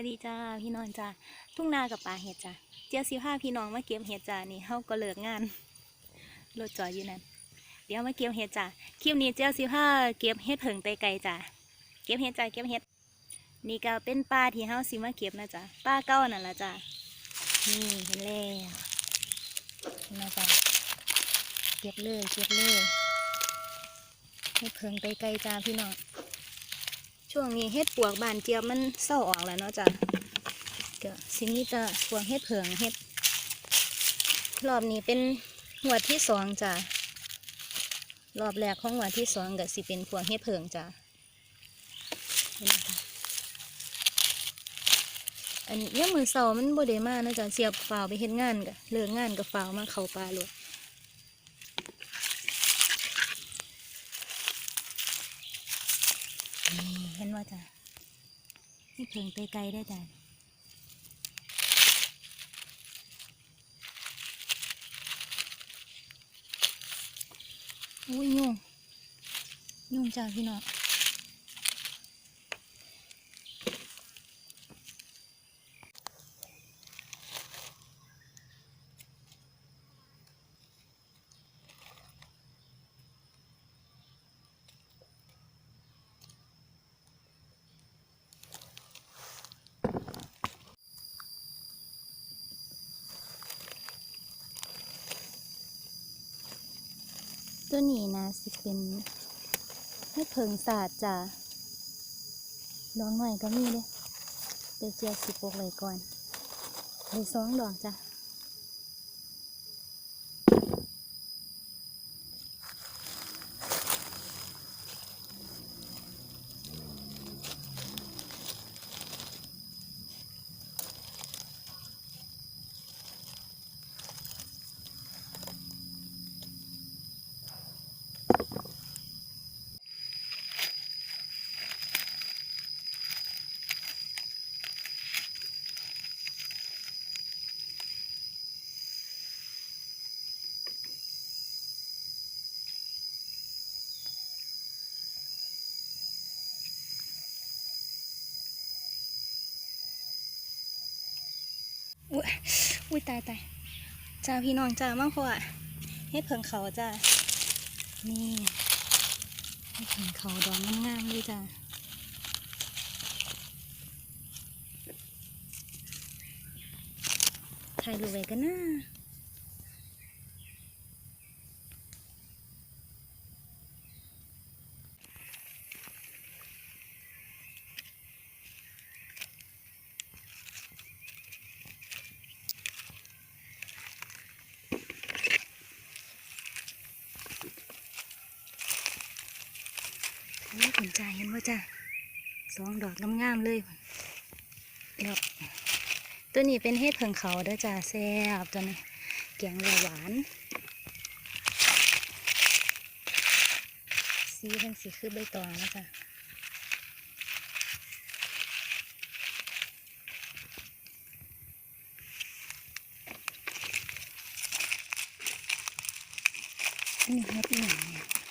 วัสดีจ้าพี่น้องจ้าทุ่งนากับป่าเห็ดจ้าเจ้าสิพาพี่น้องมาเก็บเห็ดจ้านี่เฮาก็เลิกงานรถจอดอยู่นั่นเดี๋ยวมาเก็บเห็ดจ้าคลิปนี้เจ้าสิพาเก็บเห็ดเผิงไตไก่จ้าเก็บเห็ดจ้าเก็บเห็ดนี่ก็เป็นปลาที่เฮาสิมาเก็บนะจ้าปลาเก้านั่นละจ้านี่เห็นแล้วนนะจ้าเก็บเลยเก็บเลยเห็ดเผิงไตไก่จ้าพี่น้อง ช่วงนี้เฮ็ดปวกบานเจียบมันเศร้าออกแล้วเนาะจ้ะก็สิ่งนี้จะปวกเฮ็ดเผิงเฮ็ด รอบนี้เป็นหัวที่สองจ้ะรอบแรกของหัวที่สองก็สิเป็นพวกเฮ็ดเผิงจ้ะเห็นไหมคะอันนี้ยังมือเสามันบ่ได้มาเนาะจ้ะเสียบฝ่าวไปเฮ็ดงานก็เลิกงานก็ฝ่าวมาเข้าป่าเลยนี่ เห็นว่าจ้ะนี่เพิงไปไกลได้จ้ะอุ้ยยุ่งยุ่งจ้าพี่น้อง ตัวนี้นะสิเป็นให้เพิงศาสตร์จ้ะดองหน่อยก็มีเลยเดี๋ยวเจียสิปกเลยก่อนเลยสองดอกจ้ะ อุ้ยตายตายจ้าพี่น้องจ้ามากพออะเฮ็ดเพิงเขาจ้านี่เฮ็ดเพิงเขาดองงามๆเลยจ้าถ่ายรูปไว้กันนะนี่ ผลใจเห็นว่าจ้าสองดอกงามๆเลยดอกตัวนี้เป็นเฮ็ดเพิงเขาเด้อจ้าแซ่บตัวนี้แกงหวานสีเป็นสีคือใบตองนะจ้ะอันนี้เฮ็ดอหย่างเนี่ย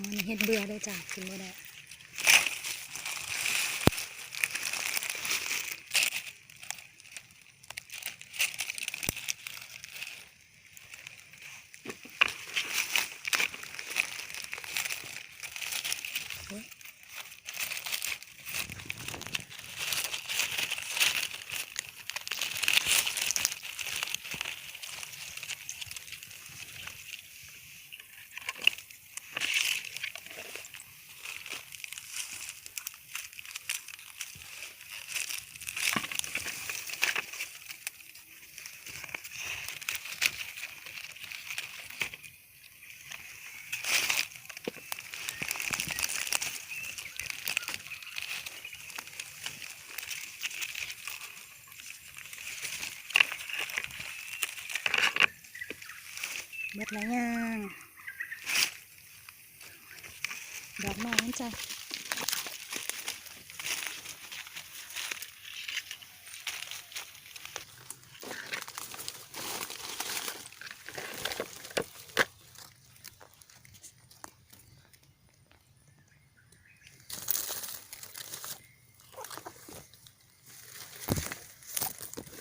มันเฮ็ดเบื่อได้จ้ะกินบ่ได้ หลายอย่างดอกไม้นั่นจ้ะ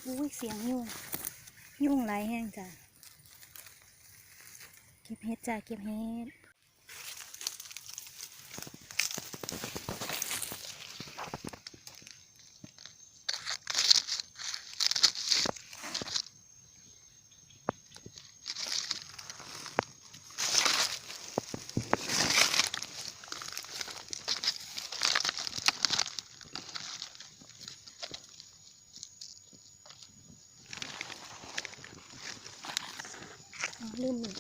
อุ้ยเสียงยุ่งยุ่งไรแห้งจ้ะ ก็บเห็ดจ้ะเก็บเห็ดลืมหนึ่ง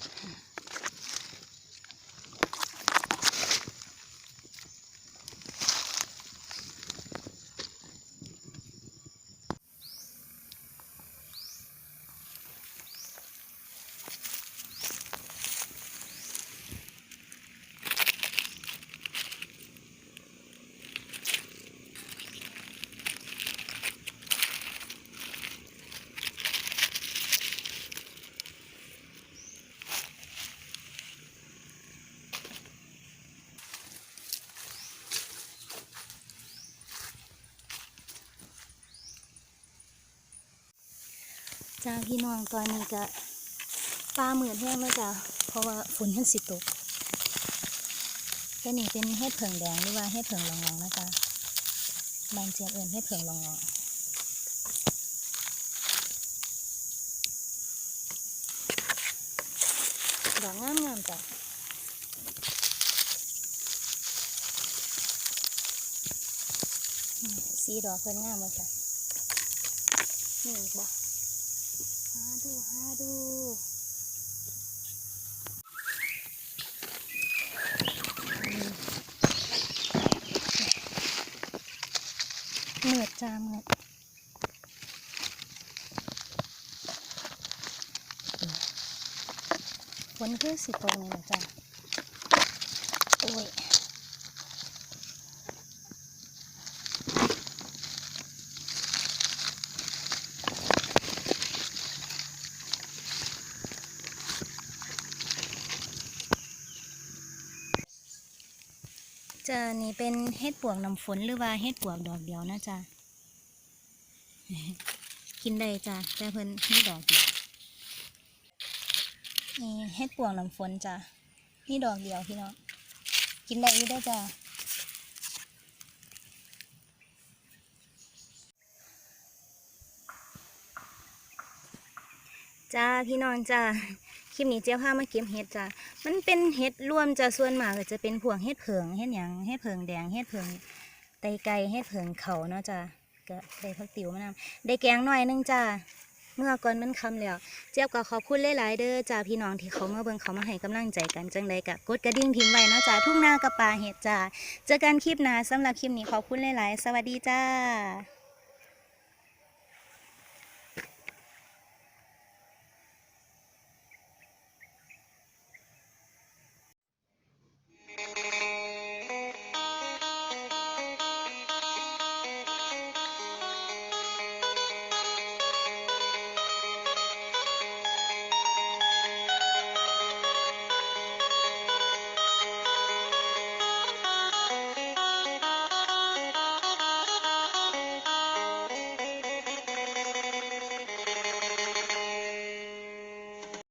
จ้าพี่น้องตอนนี้ก็ปลาเหมือนแห้งแล้วจ้ะเพราะว่าฝนมันสิตกแค่นี้เป็นเห็ดเผิงแดงหรือว่าเห็ดเผิงรองรองนะจ๊ะบานเจียบเอินเห็ดเผิงรองรองดอกงามงามจ้ะสีดอกเพิ่นงามเลยจ้ะนี่อีก ดู เหมือดจามเหมือดฝนคือสิตกนี่แหละจ้ะโอ้ย จะนี่เป็นเห็ดปวกน้ำฝนหรือว่าเห็ดปวกดอกเดียวนะจ๊ะกินได้จ้ะแต่เพิ่นมีดอกเดียวนี่เห็ดปวกน้ำฝนจ้ะนี่ดอกเดียวพี่น้องกินได้อยู่ได้จ้ะจ้าพี่น้องจ้า ลิปนี้เจ้าพามาเก็บเห็ดจ้ะมันเป็นเห็ดรวมจะส่วนมากก็จะเป็นพวกเห็ดเผิงเห็ดหยังเห็ดเผิงแดงเห็ดเผิงไตไก่เห็ดเผิงเขาเนาะจ้ะก็ได้พักติวมานำได้แกงหน่อยนึงจ้ะเมื่อก่อนมันคำแล้ว เจี๊ยบก็ขอบคุณหลาย ๆ เด้อจ้าพี่น้องที่เขามาเบิ่งเขามาให้กำลังใจกันจังใดกะกดกระดิ่งทิมไว้เนาะจ้าทุ่งนากับปาเห็ดจ้าเจอกันคลิปหน้าสำหรับคลิปนี้ขอบคุณหลาย ๆ สวัสดีจ้า